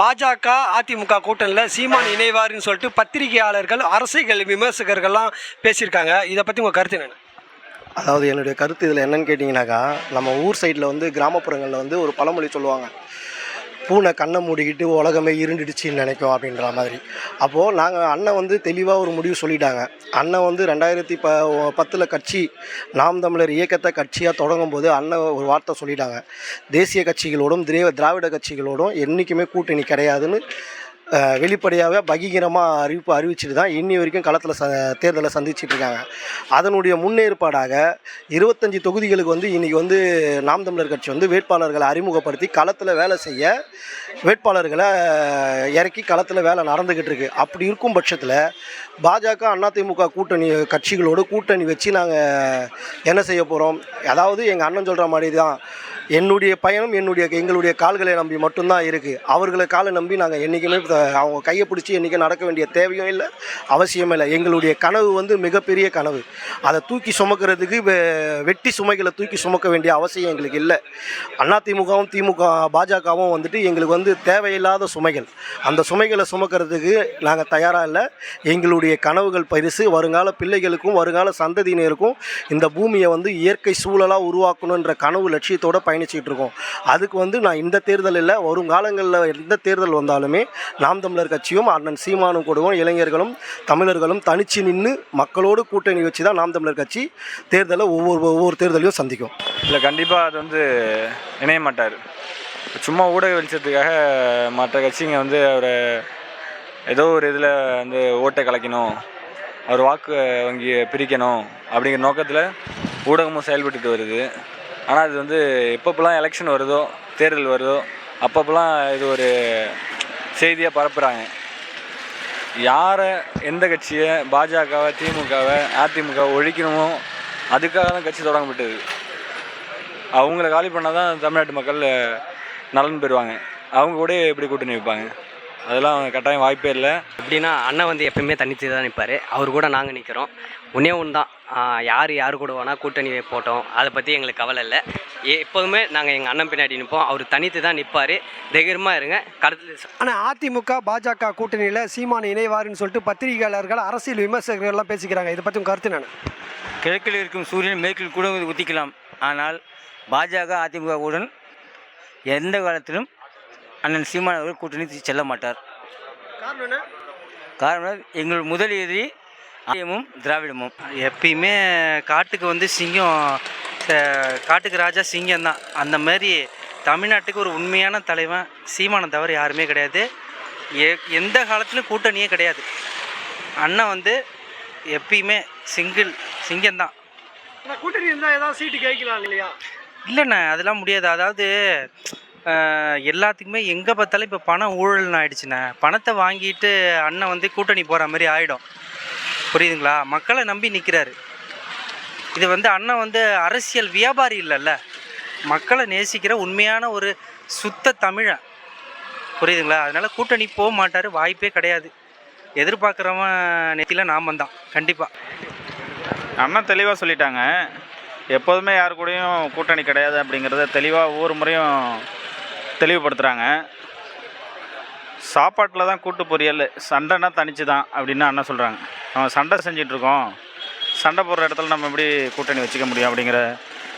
பாஜக அதிமுக கூட்டணியில் சீமான் இணைவாருன்னு சொல்லிட்டு பத்திரிகையாளர்கள் அரசியல் விமர்சகர்கள்லாம் பேசியிருக்காங்க. இதை பற்றி உங்கள் கருத்து என்னென்ன? அதாவது என்னுடைய கருத்து இதில் என்னன்னு கேட்டிங்கனாக்கா நம்ம ஊர் சைடில் வந்து கிராமப்புறங்களில் வந்து ஒரு பழமொழி சொல்லுவாங்க. பூனை கண்ணை மூடிக்கிட்டு உலகமே இருண்டுடுச்சின்னு நினைக்கும் அப்படின்ற மாதிரி. அப்போது நாங்கள் அண்ணன் வந்து தெளிவாக ஒரு முடிவு சொல்லிட்டாங்க. அண்ணன் வந்து ரெண்டாயிரத்தி ப பத்தில் கட்சி நாம் தமிழர் இயக்கத்தை கட்சியாக தொடங்கும் போது அண்ணன் ஒரு வார்த்தை சொல்லிட்டாங்க. தேசிய கட்சிகளோடும் திரே திராவிட கட்சிகளோடும் என்றைக்குமே கூட்டணி கிடையாதுன்னு வெளிப்படையாகவே பகிரமாக அறிவிப்பு அறிவிச்சிட்டு தான் இன்னி வரைக்கும் களத்தில் ச தேர்தலை சந்திச்சிட்டு இருக்காங்க. அதனுடைய முன்னேற்பாடாக இருபத்தஞ்சி தொகுதிகளுக்கு வந்து இன்றைக்கி வந்து நாம் தமிழர் கட்சி வந்து வேட்பாளர்களை அறிமுகப்படுத்தி களத்தில் வேலை செய்ய வேட்பாளர்களை இறக்கி களத்தில் வேலை நடந்துக்கிட்டு இருக்குது அப்படி இருக்கும் பட்சத்தில் பாஜக அதிமுக கூட்டணி கட்சிகளோடு கூட்டணி வச்சு நாங்கள் என்ன செய்ய போகிறோம் அதாவது எங்கள் அண்ணன் சொல்கிற மாதிரி தான் என்னுடைய பயணம் என்னுடைய எங்களுடைய கால்களை நம்பி மட்டும்தான் இருக்குது அவர்களை காலை நம்பி நாங்கள் என்றைக்குமே அவங்க கையை பிடிச்சி என்றைக்கு நடக்க வேண்டிய தேவையும் இல்லை அவசியமே இல்லை. எங்களுடைய கனவு வந்து மிகப்பெரிய கனவு. அதை தூக்கி சுமக்கிறதுக்கு வெ- வெட்டி சுமைகளை தூக்கி சுமக்க வேண்டிய அவசியம் எங்களுக்கு இல்லை. அதிமுகவும் திமுக பாஜகவும் வந்துட்டு எங்களுக்கு வந்து தேவையில்லாத சுமைகள். அந்த சுமைகளை சுமக்கிறதுக்கு நாங்கள் தயாராக இல்லை. எங்களுடைய கனவுகள் பரிசு வருங்கால பிள்ளைகளுக்கும் வருங்கால சந்ததியினருக்கும் இந்த பூமியை வந்து இயற்கை சூழலாக உருவாக்கணுன்ற கனவு லட்சியத்தோடு பயணிச்சுக்கிட்டு இருக்கோம். அதுக்கு வந்து நான் இந்த தேர்தல் இல்லை வருங்காலங்களில் எந்த தேர்தல் வந்தாலுமே நான் நாம் தமிழர் கட்சியும் அண்ணன் சீமானும் கூடவும். இளைஞர்களும் தமிழர்களும் தனிச்சு நின்று மக்களோடு கூட்டணி வச்சு தான் நாம் தமிழர் கட்சி தேர்தலை ஒவ்வொரு ஒவ்வொரு தேர்தலையும் சந்திக்கும். இல்லை கண்டிப்பாக அது வந்து இணைய மாட்டார். சும்மா ஊடக வெளிச்சத்துக்காக மற்ற கட்சிங்க வந்து அவரை ஏதோ ஒரு இதில் வந்து ஓட்டை கலைக்கணும் அவர் வாக்கு வங்கியை பிரிக்கணும் அப்படிங்கிற நோக்கத்தில் ஊடகமும் செயல்பட்டுட்டு வருது. ஆனால் இது வந்து எப்பப்பெல்லாம் எலெக்ஷன் வருதோ தேர்தல் வருதோ அப்பப்பெல்லாம் இது ஒரு செய்தியாக பரப்புகிறாங்க யாரை எந்த கட்சியை பாஜகவை திமுகவை அதிமுக ஒழிக்கணுமோ அதுக்காக தான் கட்சி தொடங்கப்பட்டது. அவங்கள காலி பண்ணால் தான் தமிழ்நாட்டு மக்கள் நலன் பெறுவாங்க. அவங்க கூட எப்படி கூட்டணி வைப்பாங்க? அதெல்லாம் கட்டாயம் வாய்ப்பே இல்லை. எப்படின்னா அண்ணன் வந்து எப்பயுமே தனித்து தான் நிற்பார் அவர் கூட நாங்கள் நிற்கிறோம் ஒன்றே ஒன்று தான் யார் யார் கூட வேணால் கூட்டணி போட்டோம். அதை பற்றி எங்களுக்கு கவலை இல்லை. எ- எப்போதுமே நாங்கள் எங்கள் அண்ணன் பின்னாடி நிற்போம் அவர் தனித்து தான் நிற்பார் தைரியமாக இருங்க. கடத்தில் ஆனால் அதிமுக பாஜக கூட்டணியில் சீமான் இணைவாருன்னு சொல்லிட்டு பத்திரிகையாளர்கள் அரசியல் விமர்சகர்கள்லாம் பேசிக்கிறாங்க. இதை பற்றி உங்கள் கருத்து என்னென்ன? கிழக்கில் இருக்கும் சூரியன் மேற்கில் கூட உதிக்கலாம் ஆனால் பாஜக அதிமுகவுடன் எந்த காலத்திலும் அண்ணன் சீமான் அவர்கள் கூட்டணி செல்ல மாட்டார். காரணம் என்ன? காரணம் எங்கள் முதல் எதிரி ஆரியமும் திராவிடமும். எப்பயுமே காட்டுக்கு வந்து சிங்கம் காட்டுக்கு ராஜா சிங்கம் தான். அந்த மாதிரி தமிழ்நாட்டுக்கு ஒரு உண்மையான தலைவன் சீமானை தவிர யாருமே கிடையாது. எ எந்த காலத்துலையும் கூட்டணியே கிடையாது. அண்ணன் வந்து எப்பயுமே சிங்கிள் சிங்கம்தான் ஆனால் கூட்டணி இருந்தால் ஏதாவது சீட்டு கேட்கலாம் இல்லையா? இல்லைண்ணே அதெல்லாம் முடியாது. அதாவது எல்லாத்துக்குமே எங்கே பார்த்தாலும் இப்போ பணம் ஊழல்னு ஆயிடுச்சுண்ணே. பணத்தை வாங்கிட்டு அண்ணன் வந்து கூட்டணி போகிற மாதிரி ஆகிடும் புரியுதுங்களா? மக்களை நம்பி நிற்கிறாரு இது வந்து அண்ணன் வந்து அரசியல் வியாபாரி இல்லைல்ல. மக்களை நேசிக்கிற உண்மையான ஒரு சுத்த தமிழன். புரியுதுங்களா? அதனால் கூட்டணி போக மாட்டார். வாய்ப்பே கிடையாது. எதிர்பார்க்குறவன் நெத்தியில் நாம் தான். கண்டிப்பாக அண்ணன் தெளிவாக சொல்லிட்டாங்க. எப்போதுமே யார் கூடயும் கூட்டணி கிடையாது அப்படிங்கிறத தெளிவாக ஒவ்வொரு முறையும் தெளிவுபடுத்துகிறாங்க சாப்பாட்டில் தான் கூட்டு பொரியல் சண்டைனா தனிச்சு தான் அப்படின்னு அண்ணன் சொல்கிறாங்க நம்ம சண்டை செஞ்சுட்டு இருக்கோம் சண்டை போடுற இடத்துல நம்ம எப்படி கூட்டணி வச்சுக்க முடியும் அப்படிங்கிற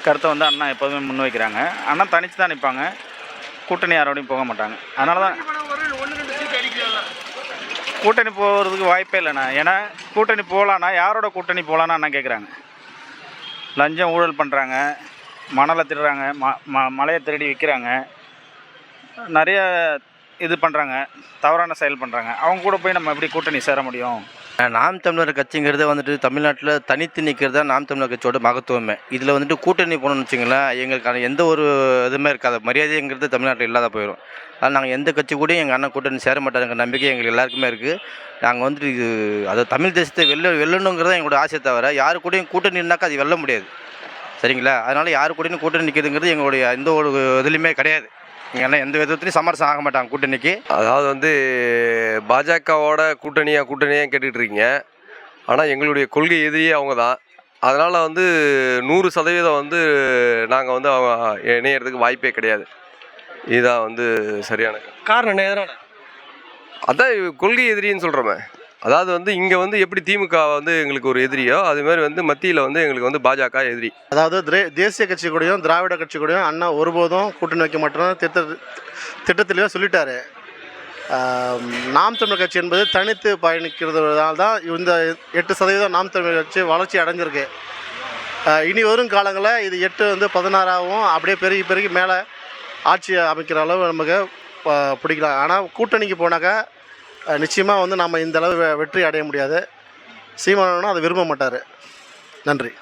கருத்தை வந்து அண்ணா எப்போதுமே முன்வைக்கிறாங்க. அண்ணா தனிச்சு தான் நிற்பாங்க. கூட்டணி யாரோடையும் போக மாட்டாங்க. அதனால தான் கூட்டணி போகிறதுக்கு வாய்ப்பே இல்லைண்ணா. ஏன்னா கூட்டணி போகலான்னா யாரோட கூட்டணி போகலான்னு அண்ணா கேட்குறாங்க லஞ்சம் ஊழல் பண்ணுறாங்க மணலை திருடுறாங்க. ம ம மலையை திருடி விற்கிறாங்க நிறைய இது பண்ணுறாங்க தவறான செயல் பண்ணுறாங்க அவங்க கூட போய் நம்ம எப்படி கூட்டணி சேர முடியும்? நாம் தமிழர் கட்சிங்கிறது வந்துட்டு தமிழ்நாட்டில் தனித்து நிற்கிறது தான் நாம் தமிழர் கட்சியோட மகத்துவமே. இதில் வந்துட்டு கூட்டணி போனோம்னு வச்சிங்களேன் எங்களுக்கான எந்த ஒரு இதுவுமே இருக்காது. மரியாதைங்கிறது தமிழ்நாட்டில் இல்லாத போயிடும் அதனால் நாங்கள் எந்த கட்சி கூடயும் எங்கள் அண்ணன் கூட்டணி சேர மாட்டாருங்கிற நம்பிக்கை எங்களுக்கு எல்லாருக்குமே இருக்குது நாங்கள் வந்துட்டு இது அதை தமிழ் தேசத்தை வெல்ல வெல்லணுங்கிறது எங்களோட ஆசையை தவிர யாரு கூடயும் கூட்டணி இருந்தாக்கா அது வெல்ல முடியாது. சரிங்களா? அதனால் யாரு கூடயும் கூட்டணி நிற்கிறதுங்கிறது எங்களுடைய எந்த ஒரு இதுலையுமே கிடையாது. அண்ணன் எந்த விதத்துலையும் சமரசம் ஆக மாட்டாங்க கூட்டணிக்கு. அதாவது வந்து பாஜகவோட கூட்டணியா கூட்டணியாக கேட்டுட்டு இருக்கீங்க ஆனால் எங்களுடைய கொள்கை எதிரியே அவங்க தான் அதனால் வந்து நூறு சதவீதம் வந்து நாங்கள் வந்து அவங்க இணையறதுக்கு வாய்ப்பே கிடையாது. இதுதான் வந்து சரியான காரணம் என்ன? எதனால்? அதான் கொள்கை எதிரின்னு சொல்கிறோமே அதாவது வந்து இங்கே வந்து எப்படி திமுக வந்து எங்களுக்கு ஒரு எதிரியோ அது மாதிரி வந்து மத்தியில் வந்து எங்களுக்கு வந்து பாஜக எதிரி. அதாவது திரே- தேசிய கட்சி கூடயும் திராவிட கட்சி கூடயும் அண்ணா ஒருபோதும் கூட்டணி வைக்க மாட்டோம் திட்ட திட்டத்திலேயே சொல்லிட்டாரு. நாம் தமிழர் கட்சி என்பது தனித்து பயணிக்கிறதுனால தான் இந்த எட்டு சதவீதம் நாம் தமிழர் கட்சி வளர்ச்சி அடைஞ்சிருக்கு. இனி வரும் காலங்களில் இது எட்டு வந்து பதினாறாகவும் அப்படியே பெருகி பெருகி மேலே ஆட்சி அமைக்கிற அளவு நமக்கு பிடிக்கலாம் ஆனால் கூட்டணிக்கு போனாக்கா நிச்சயமாக வந்து நம்ம இந்த அளவு வெற்றி அடைய முடியாது. சீமானவனும் அதை விரும்ப மாட்டார். நன்றி.